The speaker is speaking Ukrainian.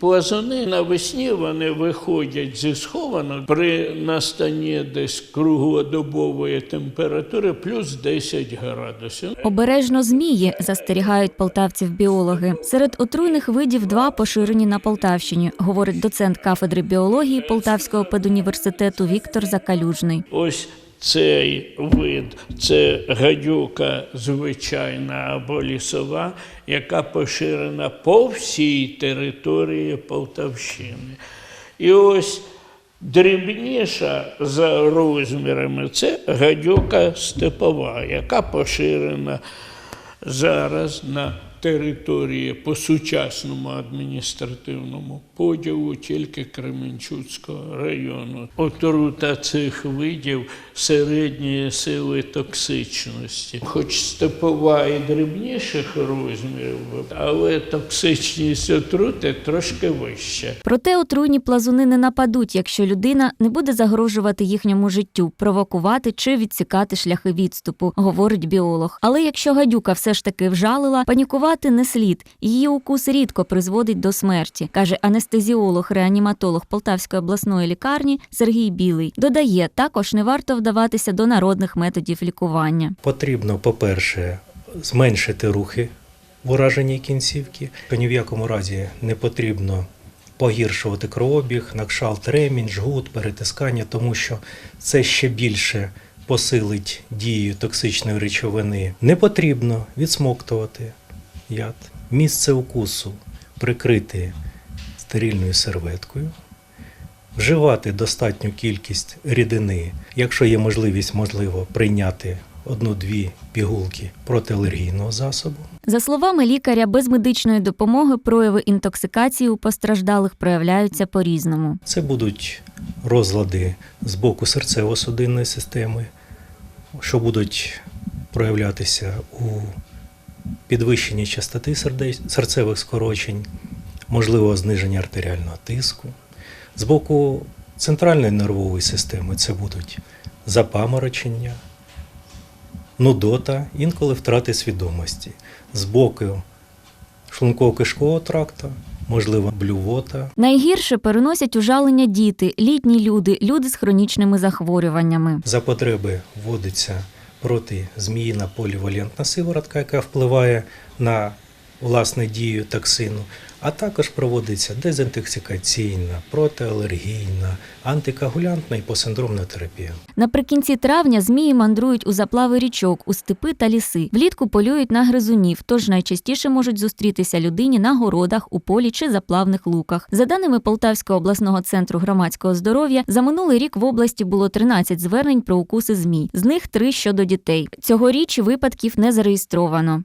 Плазуни навесні вони виходять зі схованок при настанні десь круглодобової температури плюс 10 градусів. Обережно змії застерігають полтавців біологи. Серед отруйних видів два поширені на Полтавщині, говорить доцент кафедри біології Полтавського педуніверситету Віктор Закалюжний. Ось цей вид це гадюка звичайна або лісова, яка поширена по всій території Полтавщини. І ось дрібніша за розмірами це гадюка степова, яка поширена зараз на території по сучасному адміністративному поділу тільки Кременчуцького району. Отрута цих видів середньої сили токсичності, хоч степова і дрібніших розмірів, але токсичність отрути трошки вища. Проте отруйні плазуни не нападуть, якщо людина не буде загрожувати їхньому життю, провокувати чи відсікати шляхи відступу, говорить біолог. Але якщо гадюка все ж таки вжалила, панікувати не слід. Її укус рідко призводить до смерті, каже анестезіолог-реаніматолог Полтавської обласної лікарні Сергій Білий. Додає, також не варто вдаватися до народних методів лікування. Потрібно, по-перше, зменшити рухи в ураженій кінцівки. Ні в якому разі не потрібно погіршувати кровообіг, накшалт, ремінь, жгут, перетискання, тому що це ще більше посилить дію токсичної речовини. Не потрібно відсмоктувати яд. Місце укусу прикрити стерильною серветкою. Вживати достатню кількість рідини, якщо є можливість, можливо, прийняти одну-дві пігулки протиалергійного засобу. За словами лікаря, без медичної допомоги прояви інтоксикації у постраждалих проявляються по-різному. Це будуть розлади з боку серцево-судинної системи, що будуть проявлятися у підвищенні частоти серцевих скорочень, можливо, зниження артеріального тиску. З боку центральної нервової системи це будуть запаморочення, нудота, інколи втрати свідомості. З боку шлунково-кишкового тракту, можливо, блювота, Найгірше переносять ужалення діти, літні люди, люди з хронічними захворюваннями. За потреби вводиться протизміїна полівалентна сиворотка, яка впливає на власне дію токсину, а також проводиться дезінтоксикаційна, протиалергійна, антикоагулянтна і посиндромна терапія. Наприкінці травня змії мандрують у заплави річок, у степи та ліси. Влітку полюють на гризунів, тож найчастіше можуть зустрітися людині на городах, у полі чи заплавних луках. За даними Полтавського обласного центру громадського здоров'я, за минулий рік в області було 13 звернень про укуси змій. З них три щодо дітей. Цьогоріч випадків не зареєстровано.